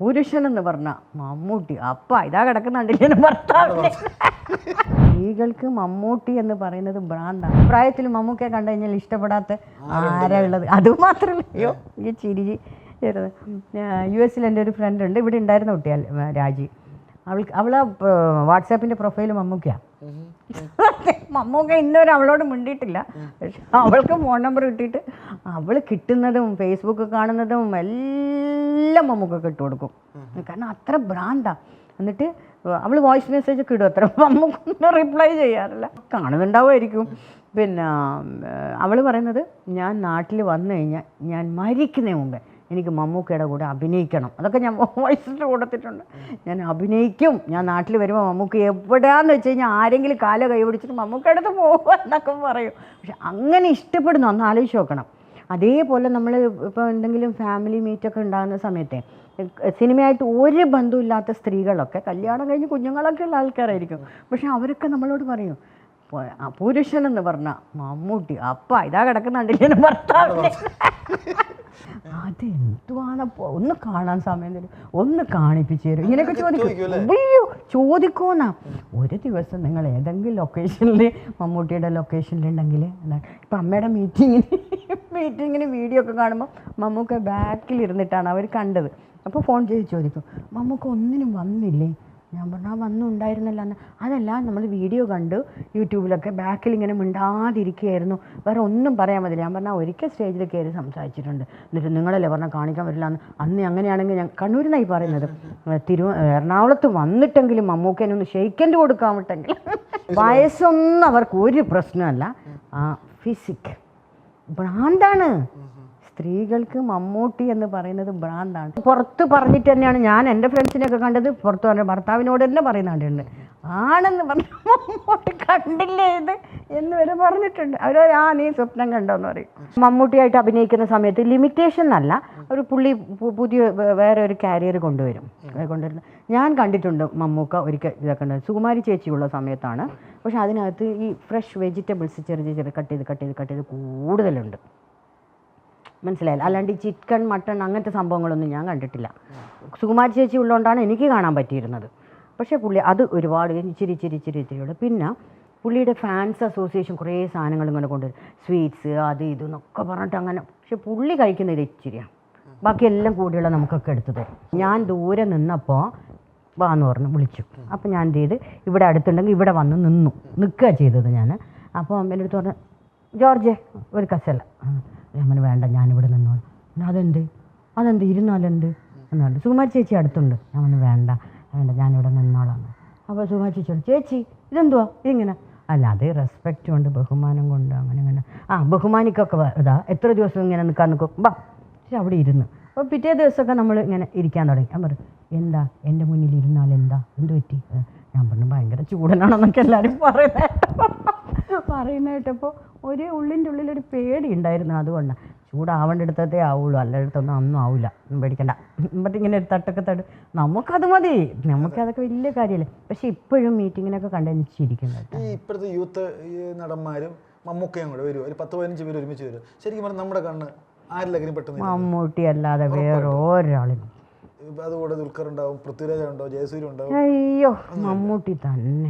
പുരുഷൻ എന്ന് പറഞ്ഞ മമ്മൂട്ടി. അപ്പ ഇതാ കിടക്കുന്നുണ്ട് ഭർത്താവിനെ. സ്ത്രീകൾക്ക് മമ്മൂട്ടി എന്ന് പറയുന്നത് ഭ്രാന്താണ്. പ്രായത്തിൽ മമ്മൂക്കെ കണ്ടു കഴിഞ്ഞാൽ ഇഷ്ടപ്പെടാത്ത ആരാ ഉള്ളത്? അത് മാത്രമല്ല. അയ്യോ ഈ ചിരി യു എസിൽ എന്റെ ഒരു ഫ്രണ്ട് ഉണ്ട്. ഇവിടെ ഉണ്ടായിരുന്ന കുട്ടിയാൽ രാജി. അവൾക്ക് അവളെ വാട്സാപ്പിന്റെ പ്രൊഫൈൽ മമ്മൂക്കയാണ് മമ്മൂക്ക ഇന്നൊരു അവളോട് മിണ്ടിയിട്ടില്ല. പക്ഷെ അവൾക്ക് ഫോൺ നമ്പർ കിട്ടിയിട്ട് അവൾ കിട്ടുന്നതും ഫേസ്ബുക്ക് കാണുന്നതും എല്ലാം മമ്മൂക്കൊക്കെ ഇട്ട് കൊടുക്കും. കാരണം അത്ര ഭ്രാന്താ. എന്നിട്ട് അവൾ വോയിസ് മെസ്സേജ് ഒക്കെ ഇടും അത്ര. മമ്മൂക്കൊന്നും റിപ്ലൈ ചെയ്യാറില്ല. കാണുന്നുണ്ടാവുമായിരിക്കും. പിന്നെ അവൾ പറയുന്നത് ഞാൻ നാട്ടിൽ വന്നു കഴിഞ്ഞാൽ ഞാൻ മരിക്കുന്നേ മുമ്പേ. എനിക്ക് മമ്മൂക്കയുടെ കൂടെ അഭിനയിക്കണം. അതൊക്കെ ഞാൻ വോയിസിട്ട് കൊടുത്തിട്ടുണ്ട് ഞാൻ അഭിനയിക്കും. ഞാൻ നാട്ടിൽ വരുമ്പോൾ മമ്മൂക്ക എവിടെയാന്ന് വെച്ച് കഴിഞ്ഞാൽ ആരെങ്കിലും കാല കൈപിടിച്ചിട്ട് മമ്മൂക്കയുടെ അടുത്ത് പോകുക എന്നൊക്കെ പറയും. പക്ഷെ അങ്ങനെ ഇഷ്ടപ്പെടുന്നു. ഒന്ന് ആലോചിച്ച് നോക്കണം. അതേപോലെ നമ്മൾ ഇപ്പോൾ എന്തെങ്കിലും ഫാമിലി മീറ്റൊക്കെ ഉണ്ടാകുന്ന സമയത്തെ സിനിമയായിട്ട് ഒരു ബന്ധമില്ലാത്ത സ്ത്രീകളൊക്കെ കല്യാണം കഴിഞ്ഞ് കുഞ്ഞുങ്ങളൊക്കെ ഉള്ള ആൾക്കാരായിരിക്കും. പക്ഷെ അവരൊക്കെ നമ്മളോട് പറയും പറഞ്ഞാൽ പുരുഷൻ എന്ന് പറഞ്ഞ മമ്മൂട്ടി അപ്പ ഇതാ കിടക്കുന്നുണ്ടെങ്കിൽ ഭർത്താവിനെ. അതെന്തുവാണ്? ഒന്ന് കാണാൻ സമയം തരും. ഒന്ന് കാണിപ്പിച്ചു തരും. ഇങ്ങനെയൊക്കെ ചോദിക്കും. അയ്യോ ചോദിക്കോന്നാ ഒരു ദിവസം നിങ്ങൾ ഏതെങ്കിലും ലൊക്കേഷനിൽ മമ്മൂട്ടിയുടെ ലൊക്കേഷനിലുണ്ടെങ്കിൽ ഇപ്പം അമ്മയുടെ മീറ്റിങ്ങിന് മീറ്റിങ്ങിന് വീഡിയോ ഒക്കെ കാണുമ്പോൾ മമ്മൂക്ക ബാക്കിലിരുന്നിട്ടാണ് അവർ കണ്ടത്. അപ്പോൾ ഫോൺ ചെയ്ത് ചോദിക്കും. മമ്മൂക്ക ഒന്നിനും വന്നില്ലേ? ഞാൻ പറഞ്ഞാൽ വന്നുണ്ടായിരുന്നല്ലോ അന്ന്. അതല്ല നമ്മൾ വീഡിയോ കണ്ടു യൂട്യൂബിലൊക്കെ ബാക്കിൽ ഇങ്ങനെ മിണ്ടാതിരിക്കുകയായിരുന്നു. വേറെ ഒന്നും പറയാൻ പറ്റില്ല. ഞാൻ പറഞ്ഞാൽ ഒരിക്കൽ സ്റ്റേജിൽ കയറി സംസാരിച്ചിട്ടുണ്ട്. എന്നിട്ട് നിങ്ങളല്ലേ പറഞ്ഞാൽ കാണിക്കാൻ പറ്റില്ല എന്ന് അന്ന് അങ്ങനെയാണെങ്കിൽ ഞാൻ കണ്ണൂരിന്നായി പറയുന്നത്. തിരു എറണാകുളത്ത് വന്നിട്ടെങ്കിലും മമ്മൂക്കേനെ ഷെയ്ക്കന്റ് കൊടുക്കാൻ വിട്ടെങ്കിൽ. വയസ്സൊന്നും അവർക്ക് ഒരു പ്രശ്നമല്ല. ആ ഫിസിക് ഭ്രാന്താണ്. സ്ത്രീകൾക്ക് മമ്മൂട്ടി എന്ന് പറയുന്നത് ഭ്രാന്താണ്. പുറത്ത് പറഞ്ഞിട്ട് തന്നെയാണ് ഞാൻ എന്റെ ഫ്രണ്ട്സിനെയൊക്കെ കണ്ടത്. പുറത്ത് പറഞ്ഞ ഭർത്താവിനോട് തന്നെ പറയുന്നുണ്ട് ആണെന്ന് പറഞ്ഞ മമ്മൂട്ടി കണ്ടില്ലേ ഇത് എന്ന് വരെ പറഞ്ഞിട്ടുണ്ട്. അവർ ആ നീ സ്വപ്നം കണ്ടോന്ന് പറയും. മമ്മൂട്ടിയായിട്ട് അഭിനയിക്കുന്ന സമയത്ത് ലിമിറ്റേഷൻ അല്ല ഒരു പുള്ളി പുതിയ വേറെ ഒരു കാരിയർ കൊണ്ടുവരും. കൊണ്ടുവരുന്നത് ഞാൻ കണ്ടിട്ടുണ്ട് മമ്മൂക്ക ഒരിക്കൽ ഇതൊക്കെ ഉണ്ട് സുകുമാരി ചേച്ചിയുള്ള സമയത്താണ്. പക്ഷെ അതിനകത്ത് ഈ ഫ്രഷ് വെജിറ്റബിൾസ് ചെറിയ ചെറിയ കട്ട് ചെയ്ത് കട്ട് ചെയ്ത് കട്ട് ചെയ്ത് കൂടുതലുണ്ട്. മനസ്സിലായില്ല. അല്ലാണ്ട് ചിക്കൻ മട്ടൺ അങ്ങനത്തെ സംഭവങ്ങളൊന്നും ഞാൻ കണ്ടിട്ടില്ല. സുകുമാരി ചേച്ചി ഉള്ളതുകൊണ്ടാണ് എനിക്ക് കാണാൻ പറ്റിയിരുന്നത്. പക്ഷേ പുള്ളി അത് ഒരുപാട് ഇച്ചിരി ഇച്ചിരി ഇച്ചിരി ഇച്ചിരിയോട് പിന്നെ പുള്ളിയുടെ ഫാൻസ് അസോസിയേഷൻ കുറേ സാധനങ്ങൾ ഇങ്ങനെ കൊണ്ടുവരും സ്വീറ്റ്സ് അത് ഇത് എന്നൊക്കെ പറഞ്ഞിട്ട് അങ്ങനെ പക്ഷെ പുള്ളി കഴിക്കുന്നത് ഇച്ചിരിയാണ്. ബാക്കിയെല്ലാം കൂടിയുള്ള നമുക്കൊക്കെ എടുത്തു തരും. ഞാൻ ദൂരെ നിന്നപ്പോൾ വാ എന്ന് പറഞ്ഞു വിളിച്ചു. അപ്പോൾ ഞാൻ എന്ത് ചെയ്ത്? ഇവിടെ അടുത്തുണ്ടെങ്കിൽ ഇവിടെ വന്ന് നിന്നു. നിൽക്കുക ചെയ്തത് ഞാൻ അപ്പോൾ എന്റെ അടുത്ത് പറഞ്ഞു ജോർജ് ഒരു കസല ഞാൻ വേണ്ട ഞാനിവിടെ നിന്നോളാം. അതെന്ത്? അതെന്ത്? ഇരുന്നാലെന്ത്? എന്ന് പറഞ്ഞു സുകുമാരി ചേച്ചി അടുത്തുണ്ട്. ഞാൻ വേണ്ട വേണ്ട ഞാനിവിടെ നിന്നോളാം. അപ്പോൾ സുകുമാരി ചേച്ചി പറഞ്ഞു ചേച്ചി ഇതെന്തുവാ? ഇതിങ്ങനെ? അല്ല അത് റെസ്പെക്റ്റ് കൊണ്ട് ബഹുമാനം കൊണ്ട് അങ്ങനെ അങ്ങനെ. ആ ബഹുമാനിക്കൊക്കെ ഇതാ എത്ര ദിവസം ഇങ്ങനെ നിൽക്കാൻ നിൽക്കും ബാ പക്ഷെ അവിടെ ഇരുന്ന്. അപ്പോൾ പിറ്റേ ദിവസമൊക്കെ നമ്മൾ ഇങ്ങനെ ഇരിക്കാൻ തുടങ്ങി. ഞാൻ പറഞ്ഞു എന്താ? എന്റെ മുന്നിൽ ഇരുന്നാൽ എന്താ എന്ത് പറ്റി? ഞാൻ പറഞ്ഞു ഭയങ്കര ചൂടനാണെന്നൊക്കെ എല്ലാവരും പറയുന്നത്. പറയുന്ന കേട്ടപ്പോൾ ഒരു ഉള്ളിന്റെ ഉള്ളിലൊരു പേടി ഉണ്ടായിരുന്നു അതുകൊണ്ടാണ് ചൂടാവേണ്ടടുത്തതേ ആവുള്ളൂ അല്ലടുത്തൊന്നും ഒന്നും ആവില്ല പേടിക്കണ്ട. എന്നിട്ട് ഇങ്ങനെ ഒരു തട്ടൊക്കെ തട്ട് നമുക്കത് മതി നമുക്കതൊക്കെ വലിയ കാര്യമല്ലേ പക്ഷെ ഇപ്പോഴും മീറ്റിങ്ങിനൊക്കെ കണ്ടു ചിരിക്കുന്നത് ഈ ഇപ്പോഴത്തെ യൂത്ത് നടന്മാരും മമ്മൂക്കയും കൂടെ വരും ഒരു പത്ത് പതിനഞ്ച് പേര് ഒരുമിച്ച് വരും. ശരിക്കും പറഞ്ഞാൽ നമ്മുടെ കണ്ണ് ആരിലെങ്കിലും പെട്ടെന്ന്. മമ്മൂട്ടി അല്ലാതെ വേറെ ഒരാളിനും അതുകൂടെ ദുൽഖർ ഉണ്ടാവും പൃഥ്വിരാജ് ഉണ്ടാവും ജയസൂര്യ ഉണ്ടാവും അയ്യോ മമ്മൂട്ടി തന്നെ.